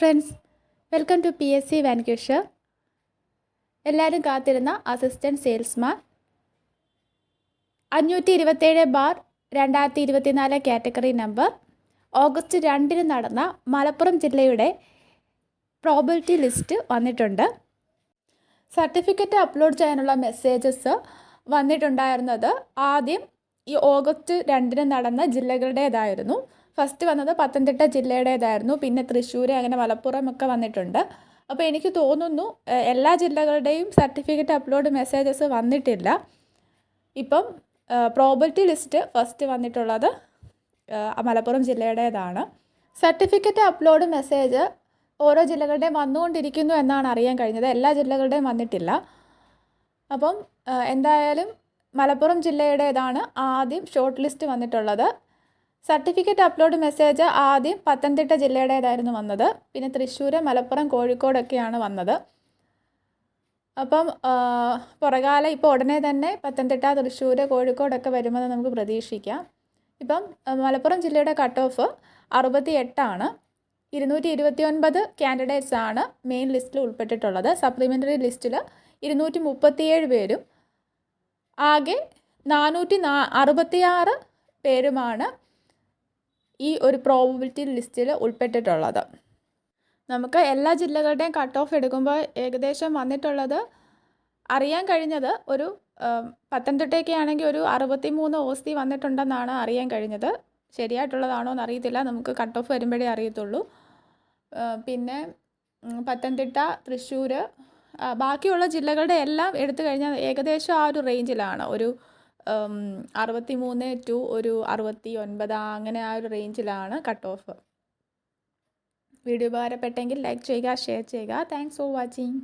Friends welcome to P S C vanquisher എല്ലാവരും കാത്തിരുന്ന assistant salesman അഞ്ഞൂറ്റി ഇരുപത്തേഴ് ബാർ രണ്ടായിരത്തി ഇരുപത്തിനാല് കാറ്റഗറി നമ്പർ ഓഗസ്റ്റ് രണ്ടിന് നടന്ന മലപ്പുറം ജില്ലയുടെ പ്രോബിലിറ്റി ലിസ്റ്റ് വന്നിട്ടുണ്ട്. സർട്ടിഫിക്കറ്റ് അപ്ലോഡ് ചെയ്യാനുള്ള മെസ്സേജസ് വന്നിട്ടുണ്ടായിരുന്നത് ആദ്യം ഈ ഓഗസ്റ്റ് രണ്ടിന് നടന്ന ജില്ലകളുടേതായിരുന്നു. ഫസ്റ്റ് വന്നത് പത്തനംതിട്ട ജില്ലയുടേതായിരുന്നു. പിന്നെ തൃശ്ശൂർ അങ്ങനെ മലപ്പുറം ഒക്കെ വന്നിട്ടുണ്ട്. അപ്പോൾ എനിക്ക് തോന്നുന്നു എല്ലാ ജില്ലകളുടെയും സർട്ടിഫിക്കറ്റ് അപ്ലോഡ് മെസ്സേജസ് വന്നിട്ടില്ല. ഇപ്പം പ്രോബിലിറ്റി ലിസ്റ്റ് ഫസ്റ്റ് വന്നിട്ടുള്ളത് മലപ്പുറം ജില്ലയുടേതാണ്. സർട്ടിഫിക്കറ്റ് അപ്ലോഡ് മെസ്സേജ് ഓരോ ജില്ലകളുടെയും വന്നുകൊണ്ടിരിക്കുന്നു എന്നാണ് അറിയാൻ കഴിഞ്ഞത്. എല്ലാ ജില്ലകളുടെയും വന്നിട്ടില്ല. അപ്പം എന്തായാലും മലപ്പുറം ജില്ലയുടേതാണ് ആദ്യം ഷോർട്ട് ലിസ്റ്റ് വന്നിട്ടുള്ളത്. സർട്ടിഫിക്കറ്റ് അപ്ലോഡ് മെസ്സേജ് ആദ്യം പത്തനംതിട്ട ജില്ലയുടേതായിരുന്നു വന്നത്. പിന്നെ തൃശ്ശൂർ മലപ്പുറം കോഴിക്കോടൊക്കെയാണ് വന്നത്. അപ്പം പുറകാല ഇപ്പോൾ ഉടനെ തന്നെ പത്തനംതിട്ട തൃശ്ശൂർ കോഴിക്കോടൊക്കെ വരുമെന്ന് നമുക്ക് പ്രതീക്ഷിക്കാം. ഇപ്പം മലപ്പുറം ജില്ലയുടെ കട്ട് ഓഫ് അറുപത്തി എട്ടാണ് ഇരുന്നൂറ്റി ഇരുപത്തി ഒൻപത് കാൻഡിഡേറ്റ്സ് ആണ് മെയിൻ ലിസ്റ്റിൽ ഉൾപ്പെട്ടിട്ടുള്ളത്. സപ്ലിമെന്ററി ലിസ്റ്റിൽ ഇരുന്നൂറ്റി മുപ്പത്തിയേഴ് പേരും ആകെ നാനൂറ്റി നാ അറുപത്തിയാറ് പേരുമാണ് ഈ ഒരു പ്രോബിലിറ്റി ലിസ്റ്റിൽ ഉൾപ്പെട്ടിട്ടുള്ളത്. നമുക്ക് എല്ലാ ജില്ലകളുടെയും കട്ട് ഓഫ് എടുക്കുമ്പോൾ ഏകദേശം വന്നിട്ടുള്ളത് അറിയാൻ കഴിഞ്ഞത് ഒരു പത്തനംതിട്ടയൊക്കെ ആണെങ്കിൽ ഒരു അറുപത്തി മൂന്ന് ഓസ്തി വന്നിട്ടുണ്ടെന്നാണ് അറിയാൻ കഴിഞ്ഞത്. ശരിയായിട്ടുള്ളതാണോ എന്ന് അറിയത്തില്ല നമുക്ക് കട്ട് ഓഫ് വരുമ്പോഴേ അറിയത്തുള്ളൂ. പിന്നെ പത്തനംതിട്ട തൃശ്ശൂർ ബാക്കിയുള്ള ജില്ലകളുടെ എല്ലാം എടുത്തു കഴിഞ്ഞാൽ ഏകദേശം ആ ഒരു റേഞ്ചിലാണ് ഒരു അറുപത്തി മൂന്ന് ടു ഒരു അറുപത്തി ഒൻപത് അങ്ങനെ ആ ഒരു റേഞ്ചിലാണ് കട്ട് ഓഫ് വീഡിയോ ഉപകാരപ്പെട്ടെങ്കിൽ ലൈക്ക് ചെയ്യുക ഷെയർ ചെയ്യുക. Thanks for watching